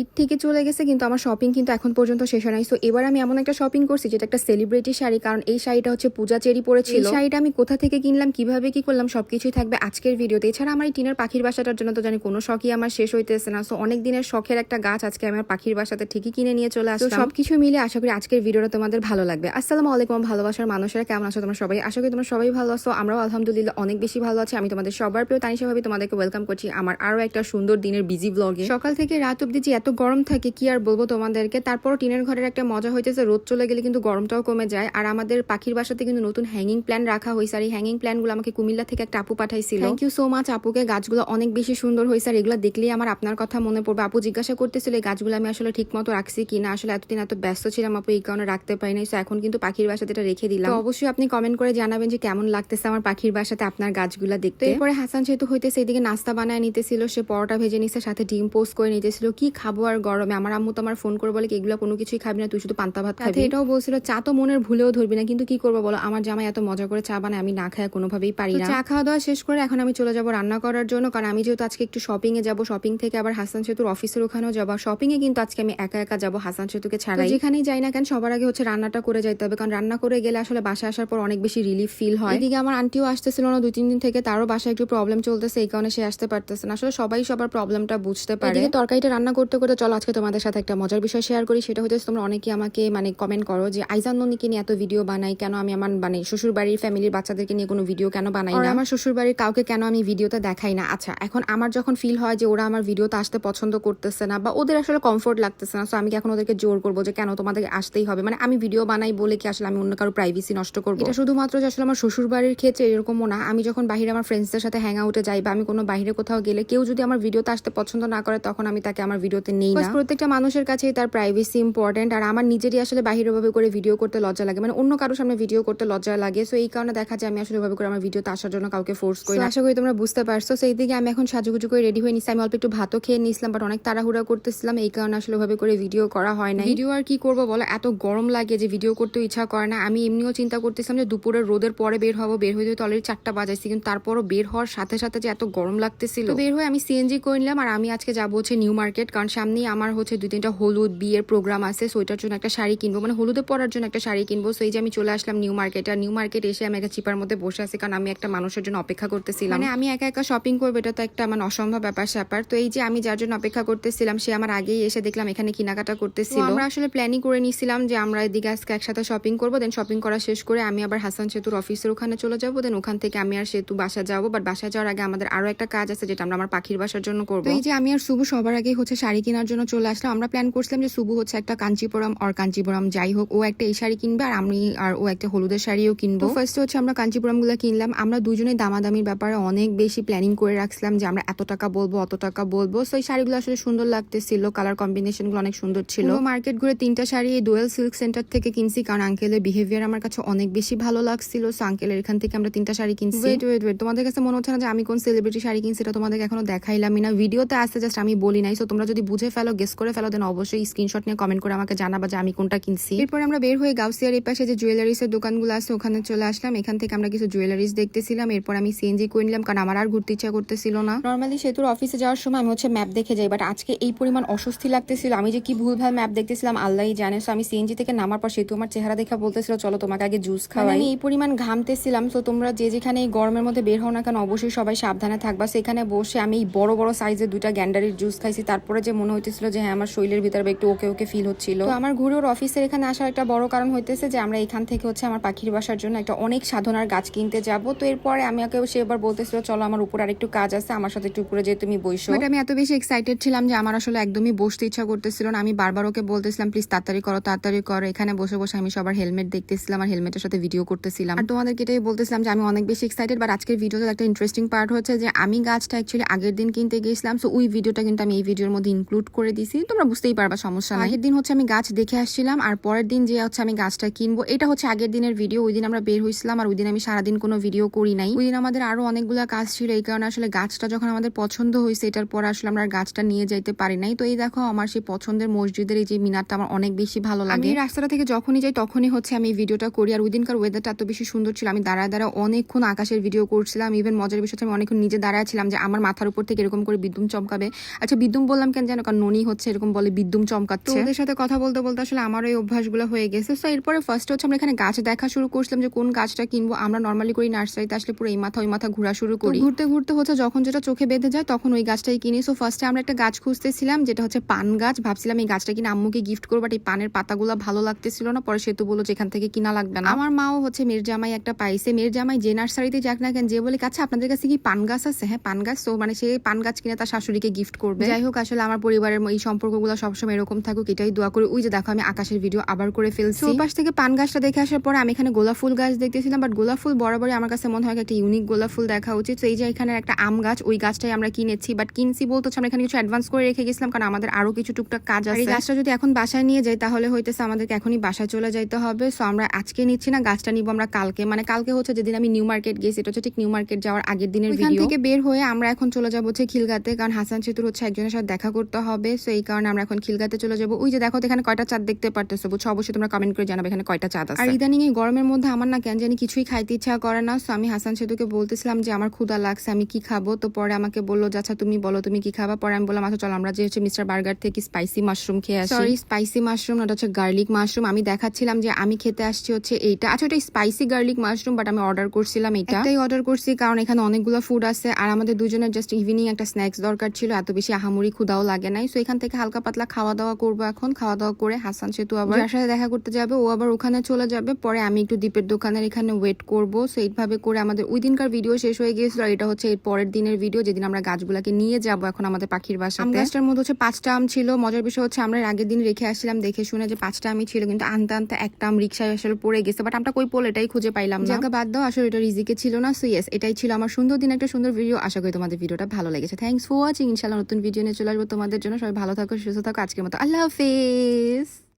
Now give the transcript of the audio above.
ঈদ থেকে চলে গেছে কিন্তু আমার শপিং কিন্তু এখন পর্যন্ত শেষ হয় নাই। সো এবার আমি এমন একটা শপিং করছি যেটা একটা সেলিব্রিটি শাড়ি কারণ এই শাড়িটা হচ্ছে পূজা চেরি পরেছিল। এই শাড়িটা আমি কোথা থেকে কিনলাম কীভাবে কি করলাম সবকিছুই থাকবে আজকের ভিডিওতে। এছাড়া আমার এই টিনের পাখির বাসাটার জন্য তো জানি কোনো শখই আমার শেষ হইতেছে না। সো অনেক দিনের শখের একটা গাছ আজকে আমার পাখির বাসাতে ঠিকই কিনে নিয়ে চলে আসলাম। সবকিছু মিলে আশা করি আজকের ভিডিওটা তোমাদের ভালো লাগবে। আসসালামু আলাইকুম ভালোবাসার মানুষেরা কেমন আছো তোমরা সবাই? আশা করি তোমরা সবাই ভালো আছো। আমরাও আলহামদুলিল্লাহ অনেক বেশি ভালো আছি। আমি তোমাদের সবার প্রিয় তানিশা ভাবে তোমাদেরকে ওয়েলকাম করছি আমার আরও একটা সুন্দর দিনের বিজি ব্লগে সকাল থেকে রাত অব্দি যে এত গরম থাকে কি আর বলব তোমাদেরকে? তারপর টিনের ঘরের একটা মজা হইতেছে রোদ চলে গেলে কিন্তু গরমটাও কমে যায়। আর আমাদের পাখির বাসাতে কিন্তু নতুন হ্যাঙ্গিং প্ল্যান রাখা হয়েছে আর এই হ্যাঙ্গিং প্ল্যানগুলো আমাকে কুমিল্লা থেকে একটা আপু পাঠাইছিল। থ্যাংক ইউ সো মাচ আপুকে। গাছগুলো অনেক বেশি সুন্দর হয়েছে আর এগুলো দেখলেই আমার আপনার কথা মনে পড়বে। আপু জিজ্ঞাসা করতেছিল এই গাছগুলো আমি আসলে ঠিক মতো রাখছি কিনা আসলে এতদিন এত ব্যস্ত ছিলাম আপু এই কারণে রাখতে পারি নাই। So এখন কিন্তু পাখির বাসাতে এটা রেখে দিলাম। তো অবশ্যই আপনি কমেন্ট করে জানাবেন যে কেমন লাগতেছে আমার পাখির বাসাতে আপনার গাছগুলো দেখতে। এরপরে হাসান যেহেতু হইতেছে এদিকে নাস্তা বানায় নিতেছিল সে পরোটা ভেজে নিছে সাথে ডিম পোস্ট করে নিতেছিল। কি খাব আর গরমে। আমার আম্মু তো আমার ফোন করে বলে কি এগুলো কোনো কিছুই খাবি না তুই শুধু পান্তা ভাত খাবি। এটাও বলছিল চা তো মনের ভুলেও ধরবি না কিন্তু কি করব বলো? আমার জামাই এত মজা করে চা বানায় আমি না খায় কোনোভাবেই পারি না। চা খাওয়া দাওয়া শেষ করে এখন আমি চলে যাব রান্না করার জন্য কারণ আমি যেহেতু আজকে একটু শপিং এ যাব শপিং থেকে আবার হাসান সেতুর অফিসের ওখানেও যাব শপিং এ কিন্তু আজকে আমি একা একা যাব হাসান সেতুকে ছাড়াই। যেখানেই যাই না কেন সবার আগে হচ্ছে রান্নাটা করে যাইতে হবে কারণ রান্না করে গেলে আসলে বাসায় আসার পর অনেক বেশি রিলিফ ফিল হয়। এদিকে আমার আন্টিও আসতেছিল না দুই তিন দিন থেকে তারও বাসায় একটু প্রবলেম চলতেছে এই কারণে সে আসতে পারতেছে না। আসলে সবাই সবার প্রবলেমটা বুঝতে পারে। তরকারিটা রান্না করতে করতে চলো আজকে তোমাদের সাথে একটা মজার বিষয় শেয়ার করি। সেটা হচ্ছে তোমরা অনেকে আমাকে মানে কমেন্ট করো যে আইজান ননিকে নিয়ে এত ভিডিও বানাই কেন আমি আমার মানে শ্বশুর বাড়ির ফ্যামিলির বাচ্চাদেরকে নিয়ে কোনো ভিডিও কেন বানাই না? আমার শ্বশুর বাড়ির কাউকে কেন আমি ভিডিওতে দেখাই না? আচ্ছা এখন আমার যখন ফিল হয় যে ওরা আমার ভিডিওতে আসতে পছন্দ করতেছে না বা ওদের আসলে কমফোর্ট লাগতেছে না সো আমি এখন ওদেরকে জোর করব যে কেন তোমাদের আসতেই হবে? মানে আমি ভিডিও বানাই বলে কি আসলে আমি অন্য কারও প্রাইভেসি নষ্ট করব? এটা শুধুমাত্র যে আসলে আমার শ্বশুর বাড়ির ক্ষেত্রে এরকমও না। আমি যখন বাইরে আমার ফ্রেন্ডসদের সাথে হ্যাং আউটে যাই বা আমি কোনো বাইরে কোথাও গেলে কেউ যদি আমার ভিডিওতে আসতে পছন্দ না করে তখন আমি তাকে আমার ভিডিওতে নেই না। প্রত্যেকটা মানুষের কাছেই তার প্রাইভেসি ইম্পর্টেন্ট আর আমার নিজেরই আসলে বাহিরভাবে করে ভিডিও করতে লজ্জা লাগে। মানে অন্য কারোর সামনে ভিডিও করতে লজ্জা লাগে। সো এই কারণে দেখা যায় আমি আসলে ওইভাবে করে আমার ভিডিওতে আসার জন্য কাউকে ফোর্স করি। আশা করি তোমরা বুঝতে পারছ। সেই দিকে আমি এখন সাজুগুজু করে রেডি হয়ে নিচ্ছি। আমি অল্প একটু ভাতও খেয়ে নিয়েছিলাম বাট অনেক তাড়াহুড়া করতেছিলাম। এই কারণে আসলে ওইভাবে করে ভিডিও করা হয় না ভিডিও আর কি করব বলো? এত গরম লাগে যে ভিডিও করতে ইচ্ছা করে না। আমি এমনিও চিন্তা করতেছিলাম যে দুপুরের রোদের পরে বের হব। বের হয়ে তো অলরেডি চারটা বাজাইছি কিন্তু তারপরও বের হওয়ার সাথে সাথে যে এত গরম লাগতেছিল। বের হয়ে আমি সিএনজি করে নিলাম আর আমি আজকে যাব হচ্ছে নিউ মার্কেট কারণ সামনেই আমার হচ্ছে দুই তিনটা হলুদ বিয়ের প্রোগ্রাম আছে সো এটার জন্য একটা শাড়ি কিনবো। মানে হলুদে পরার জন্য একটা শাড়ি কিনবো। সেই যে আমি চলে আসলাম নিউ মার্কেট আর নিউ মার্কেট এসে আমি একটা চিপার মধ্যে বসে আছি কারণ আমি একটা মানুষের জন্য অপেক্ষা করতেছিলাম। মানে আমি একা একা শপিং করব এটা তো একটা মানে অসম্ভব ব্যাপার স্যাপার। তো এই যে আমি যার জন্য অপেক্ষা করতেছিলাম সে আমার আগেই এসে দেখলাম এখানে কেনাকাটা করতেছিল। আমরা আসলে প্ল্যানিং করে নিয়েছিলাম যে আমরা এদিকে আজকে একসাথে শপিং করব দেন শপিং করা শেষ করে আমি আবার হাসান সেতুর অফিসের ওখানে চলে যাব। দেন ওখান থেকে আমি আর সেতু বাসা যাব। বাট বাসা যাওয়ার আগে আমাদের আরও একটা কাজ আছে যেটা আমরা আমার পাখির বাসার জন্য করব। এই যে আমি আর শুভ সবার আগে হচ্ছে শাড়ি কেনার জন্য চলে আসলাম আমরা প্ল্যান করছিলাম যে সুবু হচ্ছে একটা কাঞ্চিপুরম আর কাঞ্চিপুরম যাই হোক ও একটা এই শাড়ি কিনবে আর আমি আর ও একটা হলুদের শাড়িও কিনবো। ফার্স্ট হচ্ছে আমরা কাঞ্চিপুরমগুলো কিনলাম। আমরা দুজনে দামাদামির ব্যাপারে অনেক বেশি প্ল্যানিং করে রাখছিলাম যে আমরা এত টাকা বলব অত টাকা বলব। তো এই শাড়িগুলো আসলে সুন্দর লাগতেছিল কালার কম্বিনেশনগুলো অনেক সুন্দর ছিল। মার্কেট ঘুরে তিনটা শাড়ি এই ডুয়েল সিল্ক সেন্টার থেকে কিনছি কারণ আঙ্কেলের বিহেভিয়ার আমার কাছে অনেক বেশি ভালো লাগছিল। সো আঙ্কেলের এখান থেকে আমরা তিনটা শাড়ি কিনছি। ওয়েট ওয়েট ওয়েট তোমাদের কাছে মনে হচ্ছে না যে আমি কোন সেলিব্রিটি শাড়ি কিনছি এটা তোমাদের এখনও দেখাইলামই না? ভিডিওতে আসতে জাস্ট আমি বলি নাই। সো তোমরা যদি বুঝে ফেলো গেস করে ফেলো দেন অবশ্যই স্ক্রিনশট নিয়ে কমেন্ট করে আমাকে জানাবা যে আমি কোনটা কিনছি। এরপর আমরা বের হয়ে গাউসিয়ার এই পাশে যে জুয়েলারিস এর দোকানগুলো আছে ওখানে চলে আসলাম। এখান থেকে আমরা কিছু জুয়েলারিস দেখতেছিলাম। এরপর আমি সিএনজি করে নিলাম কারণ আমার আর ঘুরতে ইচ্ছা করতেছিল না। নর্মালি সেতুর অফিসে যাওয়ার সময় আমি হচ্ছে ম্যাপ দেখে যাই বাট আজকে এই পরিমাণ অস্বস্তি লাগতেছিল। আমি যে কি ভুলভাল ম্যাপ দেখতেছিলাম আল্লাহই জানে। সো আমি সিএনজি থেকে নামার পর সেতু আমার চেহারা দেখা বলতেছিল চলো তোমাকে আগে জুস খাওয়াই। আমি এই পরিমাণ ঘামতেছিলাম তো তোমরা যে যেখানে এই গরমের মধ্যে বের হও না কেন অবশ্যই সবাই সাবধানে থাকবা। সেখানে বসে আমি এই বড় বড় সাইজের দুইটা গ্যান্ডারির জুস খাইছি তারপরে যে মনে হইতেছিল যে হ্যাঁ আমার শরীরের ভিতরে একটু ওকে ওকে ফিল হচ্ছিল। তো আমার ঘুরে ওর অফিসের এখানে আসার একটা বড় কারণ হইতেছে যে, আমরা এখান থেকে হচ্ছে আমার পাখির বাসার জন্য একটা অনেক সাধনার গাছ কিনতে যাব। তো এরপরে আমি ওকে সে এবার বলতেছিল, চলো, আমার উপর আরেকটু কাজ আছে, আমার সাথে একটু উপরে যে তুমি বইসো। বাট আমি এত বেশি এক্সাইটেড ছিলাম যে, আমার আসলে একদমই বসতে ইচ্ছা করতেছিল না। আমি বারবার ওকে বলতেছিলাম প্লিজ তাড়াতাড়ি করো তাড়াতাড়ি করো। এখানে বসে বসে আমি সবার হেলমেট দেখতেছিলাম আর হেলমেটের সাথে ভিডিও করতেছিলাম। আর তোমাদেরকে এটাই বলতেছিলাম যে, আমি অনেক বেশি এক্সাইটেড বাট আজকের ভিডিওতে একটা ইন্টারেস্টিং পার্ট হচ্ছে যে, আমি গাছটা অ্যাকচুয়ালি আগের দিন কিনতে গিয়েছিলাম। সো ওই ভিডিওটা কিন্তু আমি এই ভিডিওর মধ্যে ইনক্লুড করে দিছি। তোমরা বুঝতেই পারবা সমস্যা নাই। আগের দিন হচ্ছে আমি গাছ দেখে আসছিলাম আর পরের দিন যে হচ্ছে আমি গাছটা কিনবো এটা হচ্ছে আগের দিনের ভিডিও ওই দিন আমরা বের হয়েছিলাম আর ওই দিন আমি সারাদিন কোনো ভিডিও করি নাই। ওই দিন আমাদের আরও অনেকগুলো কাজ ছিল এই কারণে আসলে গাছটা যখন আমাদের পছন্দ হয়েছে এটার পর আসলে আমরা গাছটা নিয়ে যাইতে পারি নাই। তো এই দেখো আমার সেই পছন্দের মসজিদের এই যে মিনারটা আমার অনেক বেশি ভালো লাগে। এই রাস্তাটা থেকে যখনই যাই তখনই হচ্ছে আমি ভিডিওটা করি। আর ওই দিনকার ওয়েদারটা এত বেশি সুন্দর ছিল আমি দাঁড়ায় দাঁড়া অনেকক্ষণ আকাশের ভিডিও করছিলাম। ইভেন মজার বিষয় আমি অনেকক্ষণ নিজে দাঁড়ায় ছিলাম যে আমার মাথার উপর থেকে এরকম করে বিদ্যুৎ চমকাবে। আচ্ছা বিদ্যুৎ বললাম কেন যেন কারণ ননি হচ্ছে এরকম বলে বিদ্যুম চমকাচ্ছে। ওদের সাথে কথা বলতে বলতে আসলে আমার ওই অভ্যাসগুলো হয়ে গেছে। তো এরপরে ফার্স্ট হচ্ছে আমরা এখানে গাছ দেখা শুরু করছিলাম যে কোন গাছটা কিনবো। আমরা নর্মালি করি নার্সারিতে আসলে পুরো এই মাথা ওই মাথা ঘোরা শুরু করি। ঘুরতে ঘুরতে হচ্ছে যখন যেটা চোখে বেঁধে যায় তখন ওই গাছটাই কিনি। সো ফার্স্টে আমরা একটা গাছ খুঁজতেছিলাম যেটা হচ্ছে পান গাছ। ভাবছিলাম এই গাছটা কিনে আম্মুকে গিফট করব বাট এই পানের পাতাগুলো ভালো লাগতেছিল না। পরে সেতু তো বলল যেখান থেকে কিনা লাগবে না। আমার মাও হচ্ছে মেয়ের জামাই একটা পাইছে। মেয়ের জামাই যে নার্সারিতে যাক না কেন যে বলে কাছে আপনাদের কাছে কি পান গাছ আছে? হ্যাঁ পান গাছ। তো মানে সে পান গাছ কিনে তার শাশুড়িকে গিফট করবে। যাই হোক আসলে আমার পরিবারের এই সম্পর্কগুলো সবসময় এরকম থাকুক এটাই দোয়া করি। ওই যে দেখো আমি আকাশের ভিডিও আবার করে ফেলছি। ওই পাশ থেকে পান গাছটা দেখে আসার পরে আমি এখানে গোলাপ ফুল গাছ দেখতেছিলাম বাট গোলাপ ফুল বরাবরই আমার কাছে মনে হয় একটা ইউনিক গোলাপ ফুল দেখা উচিত। তো এই যে এখানে একটা আম গাছ ওই গাছটাই আমরা কিনেছি বাট কিনছি বলতে আমরা এখানে কিছু অ্যাডভান্স করে রেখে গেছিলাম কারণ আমাদের আরও কিছু টুকটাক কাজ আছে এই গাছটা যদি এখন বাসায় নিয়ে যাই তাহলে হইতেছে আমাদেরকে এখনই বাসায় চলে যাইতে হবে। সো আমরা আজকে নিচ্ছি না গাছটা নিব আমরা কালকে। মানে কালকে হচ্ছে যেদিন আমি নিউ মার্কেট গেছি এটা হচ্ছে ঠিক নিউ মার্কেট যাওয়ার আগের দিনের ভিডিও থেকে বের হয়ে আমরা এখন চলে যাব হচ্ছে খিলগাতে কারণ হাসান সেতুর হচ্ছে একজনের সাথে দেখা করতে হবে সো এই কারণে আমরা এখন খিলগাতে চলে যাব। ওই যে দেখো এখানে কয়টা চাঁদ দেখতে পারতেছো? বুঝছ? অবশ্যই তোমরা কমেন্ট করে জানাবে এখানে কয়টা চাঁদ আছে। আর ইদানিং এই গরমের মধ্যে আমার না কেন জানি কিছুই খাইতে ইচ্ছা করে না। সো আমি হাসান সেতুকে বলতেছিলাম যে আমার ক্ষুদা লাগছে আমি কি খাব? তো পরে আমাকে বলল যে আচ্ছা তুমি বলো তুমি কি খাবা? পরে আমি বললাম আচ্ছা চলো আমরা যে হচ্ছে মিস্টার বার্গার থেকে স্পাইসি মাশরুম খেয়ে আসি। সরি স্পাইসি মাশরুম ওটা হচ্ছে গার্লিক মাশরুম আমি দেখাচ্ছিলাম যে আমি খেতে আসছি হচ্ছে এইটা। আচ্ছা ওটা স্পাইসি গার্লিক মাশরুম বাট আমি অর্ডার করছিলাম এটা এটাই অর্ডার করছি কারণ এখানে অনেকগুলো ফুড আছে। আর আমাদের দুজনের জাস্ট ইভিনিং একটা স্ন্যাক্স দরকার ছিল। এত বেশি আহামরি ক্ষুদাও লাগে নাই সো এখান থেকে হালকা পাতলা খাওয়া দাওয়া করব এখন। খাওয়া দাওয়া করে হাসান সেতু আবার যার সাথে দেখা করতে যাবে ও আবার ওখানে চলে যাবে। পরে আমি একটু দ্বীপের দোকানের এখানে ওয়েট করব। সো এইভাবে করে আমাদের ওই দিনকার ভিডিও শেষ হয়ে গিয়েছিল আর এটা হচ্ছে এর পরের দিনের ভিডিও যেদিন আমরা গাছগুলাকে নিয়ে যাব এখন আমাদের পাখির বাসা আম গাছটার মধ্যে হচ্ছে পাঁচটা আম ছিল। মজার বিষয় হচ্ছে আমরা আগের দিন রেখে আসছিলাম দেখে শুনে যে পাঁচটা আমি ছিল কিন্তু আনতে আনতে একটা আম রিক্সায় আসলে পড়ে গেছে। বাট আমরা কই পড়ল এটাই খুঁজে পাইলাম না। জায়গা বাদ দাও আসলে এটা রিজিকে ছিল না। সো ইয়েস এটাই ছিল আমার সুন্দর দিন একটা সুন্দর ভিডিও আশা করি তোমাদের ভিডিওটা ভালো লেগেছে। থ্যাংকস ফর ওয়াচিং ইনশাল্লাহ নতুন ভিডিও নিয়ে চলে আসব তোমাদের জন্য সবাই ভালো থাকো সুস্থ থাকো আজকের মতো আল্লাহ হাফেজ।